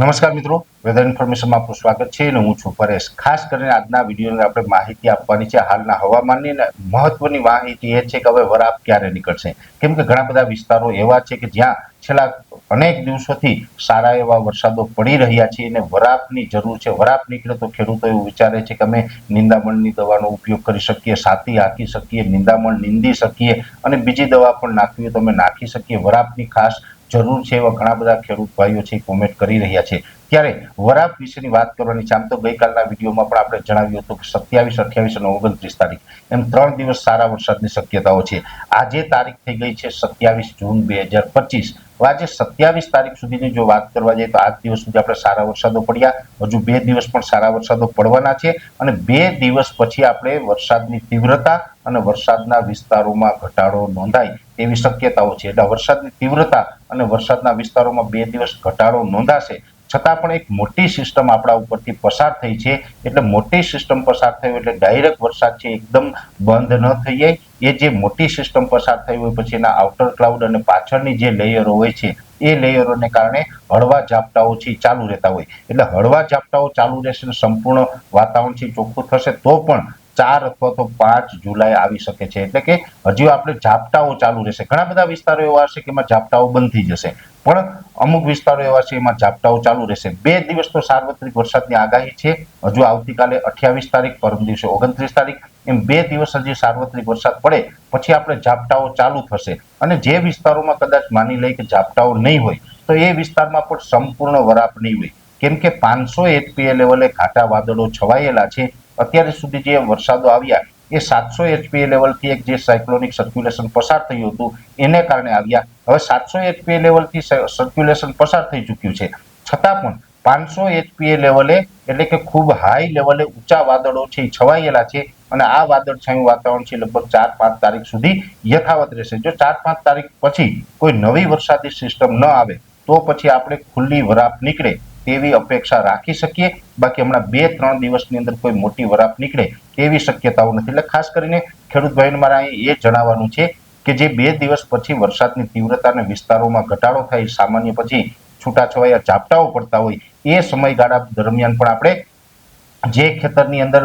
નમસ્કાર મિત્રો વેધર ઇન્ફોર્મેશનમાં આપનું સ્વાગત છે અને હું છું પરેશ. ખાસ કરીને આજના વિડીયોની આપણે માહિતી આપવાની છે હાલના હવામાનની અને મહત્વની માહિતી એ છે કે હવે વરાપ ક્યારે નીકળશે? કેમ કે ઘણા બધા વિસ્તારો એવા છે કે જ્યાં છેલ્લા અનેક દિવસોથી સારા એવા વરસાદો પડી રહ્યા છે અને વરાપની જરૂર છે. વરાપ નીકળે તો ખેડૂતો એવું વિચારે છે કે અમે નિંદામણની દવાનો ઉપયોગ કરી શકીએ, સાતી હાંકી શકીએ, નિંદામણ નીંદી શકીએ અને બીજી દવા પણ નાખવી તો અમે નાખી શકીએ. વરાપની ખાસ જરૂર છે એવા ઘણા બધા ખેડૂત ભાઈઓ છે કોમેન્ટ કરી રહ્યા છે. ત્યારે વરાપ વિશેની વાત કરવાની છે. આમ તો ગઈકાલના વિડીયોમાં પણ આપણે જણાવ્યું હતું કે સત્યાવીસ, અઠ્યાવીસ અને ઓગણત્રીસ તારીખ એમ ત્રણ દિવસ સારા વરસાદની શક્યતાઓ છે. આજે તારીખ થઈ ગઈ છે સત્યાવીસ જૂન બે હજાર પચીસ. આજે સત્યાવીસ તારીખ સુધીની જો વાત કરવા જઈએ તો આજ દિવસ સુધી આપણે સારા વરસાદો પડ્યા. હજુ બે દિવસ પણ સારા વરસાદો પડવાના છે અને બે દિવસ પછી આપણે વરસાદની તીવ્રતા અને વરસાદના વિસ્તારોમાં ઘટાડો નોંધાય તેવી શક્યતાઓ છે. એટલે વરસાદની તીવ્રતા અને વરસાદના વિસ્તારોમાં બે દિવસ ઘટાડો નોંધાશે છતાં પણ એક મોટી સિસ્ટમ આપણા ઉપરથી પસાર થઈ છે. એટલે મોટી સિસ્ટમ પસાર થયું એટલે ડાયરેક્ટ વરસાદ છે એકદમ બંધ ન થઈ જાય. એ જે મોટી સિસ્ટમ પસાર થઈ હોય પછી એના આઉટર ક્લાઉડ અને પાછળની જે લેયરો હોય છે, એ લેયરોને કારણે હળવા ઝાપટાઓ છે ચાલુ રહેતા હોય. એટલે હળવા ઝાપટાઓ ચાલુ રહેશે સંપૂર્ણ વાતાવરણ છે ચોખ્ખું થશે તો પણ ચાર અથવા તો પાંચ જુલાઈ આવી શકે છે. એટલે કે હજી આપણે ઝાપટાઓ ચાલુ રહેશે. ઘણા બધા વિસ્તારો એવા હશે કે એમાં ઝાપટાઓ બંધ થઈ જશે પણ અમુક વિસ્તારો એવા છે એમાં ઝાપટાઓ ચાલુ રહેશે. બે દિવસ તો સાર્વત્રિક વરસાદની આગાહી છે. હજુ આવતીકાલે અઠ્યાવીસ તારીખ, પરમ દિવસે ઓગણત્રીસ તારીખ. એમ બે દિવસ હજી સાર્વત્રિક વરસાદ પડે, પછી આપણે ઝાપટાઓ ચાલુ થશે. અને જે વિસ્તારોમાં કદાચ માની લઈએ કે ઝાપટાઓ નહીં હોય, તો એ વિસ્તારમાં પણ સંપૂર્ણ વરાપ નહીં હોય. કેમ કે પાંચસો એચપીએ લેવલે ઘાટા વાદળો છવાયેલા છે. અત્યાર સુધી જે વરસાદો આવ્યા, એ સાતસો એચપીએ લેવલથી એક જે સાયક્લોનિક સર્ક્યુલેશન પસાર થયું હતું, એને કારણે આવ્યા. હવે સાતસો એચપીએ લેવલથી સર્ક્યુલેશન પસાર થઈ ચૂક્યું છે. છતાં પણ પાંચસો એચપીએ લેવલે એટલે કે ખૂબ હાઈ લેવલે ઊંચા વાદળો છે એ છવાયેલા છે અને આ વાદળછાયું વાતાવરણ છે લગભગ ચાર પાંચ તારીખ સુધી યથાવત રહેશે. જો ચાર પાંચ તારીખ પછી કોઈ નવી વરસાદી સિસ્ટમ ન આવે, તો પછી આપણે ખુલ્લી વરાપ નીકળે. તેવી અપેક્ષા રાખી શકીએ. બાકી હમણાં બે, ત્રણ દિવસની અંદર કોઈ મોટી વરાપ નીકળે તેવી શક્યતાઓ નથી. એટલે ખાસ કરીને ખેડૂત ભાઈને મારે એ જણાવવાનું છે કે જે બે દિવસ પછી વરસાદની તીવ્રતા અને વિસ્તારોમાં ઘટાડો થાય સામાન્ય પછી છૂટાછવાયા ઝાપટાઓ પડતા હોય એ સમયગાળા દરમિયાન પણ આપણે જે ખેતરની અંદર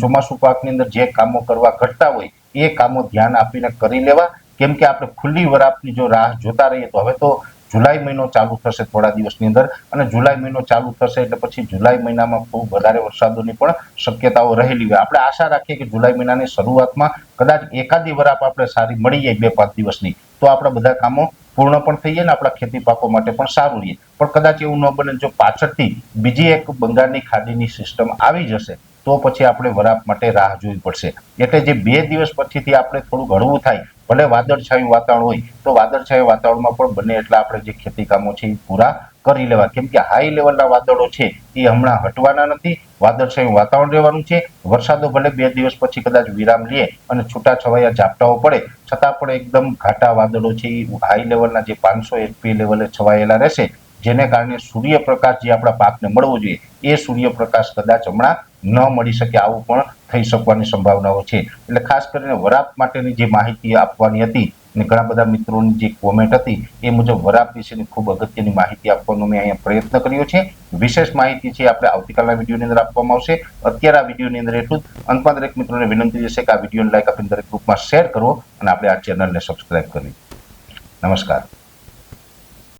ચોમાસુ પાકની અંદર જે કામો કરવા ઘટતા હોય એ કામો ધ્યાન આપીને કરી લેવા. કેમ કે આપણે ખુલ્લી વરાપની જો રાહ જોતા રહીએ તો હવે તો જુલાઈ મહિનો ચાલુ થશે થોડા દિવસની અંદર અને જુલાઈ મહિનો ચાલુ થશે એટલે પછી જુલાઈ મહિનામાં ખૂબ વધારે વરસાદોની પણ શક્યતાઓ રહેલી હોય. આપણે આશા રાખીએ કે જુલાઈ મહિનાની શરૂઆતમાં કદાચ એકાદી વરાપ આપણે સારી મળી જાય બે પાંચ દિવસની, તો આપણા બધા કામો પૂર્ણ પણ થઈ જાય ને આપણા ખેતી પાકો માટે પણ સારું રહે. પણ કદાચ એવું ન બને જો પાછળથી બીજી એક બંગાળની ખાડીની સિસ્ટમ આવી જશે, તો પછી આપણે વરાપ માટે રાહ જોવી પડશે. એટલે જે બે દિવસ પછીથી આપણે થોડું હળવું થાય ભલે વાદળછાયું વાતાવરણ હોય, તો વાદળછાયું વાતાવરણમાં પણ બને એટલે આપણે જે ખેતી કામો છે એ પૂરા કરી લેવા. કેમ કે હાઈ લેવલના વાદળો છે એ હમણાં હટવાના નથી, વાદળછાયું વાતાવરણ રહેવાનું છે. વરસાદો ભલે બે દિવસ પછી કદાચ વિરામ લે અને છૂટા છવાયા ઝાપટાઓ પડે, છતાં પણ એકદમ ઘાટા વાદળો છે એ હાઈ લેવલના જે પાંચસો એચપી લેવલે છવાયેલા રહેશે. જેને કારણે સૂર્યપ્રકાશ જે આપણા પાકને મળવો જોઈએ, એ સૂર્યપ્રકાશ કદાચ હમણાં ન મળી શકે આવું પણ થઈ શકવાની સંભાવનાઓ છે. એટલે ખાસ કરીને વરાપ માટેની જે માહિતી આપવાની હતી અને ઘણા બધા મિત્રોની જે કોમેન્ટ હતી, એ મુજબ વરાપ વિશેની ખૂબ અગત્યની માહિતી આપવાનો મેં અહીંયા પ્રયત્ન કર્યો છે. વિશેષ માહિતી છે આપણે આવતીકાલના વિડીયોની અંદર આપવામાં આવશે. અત્યારે આ વિડીયોની અંદર એટલું જ. અંતમાં દરેક મિત્રોને વિનંતી છે કે આ વિડીયોને લાઈક આપીને દરેક ગ્રુપમાં શેર કરો અને આપણે આ ચેનલને સબસ્ક્રાઈબ કરવી નમસ્કાર.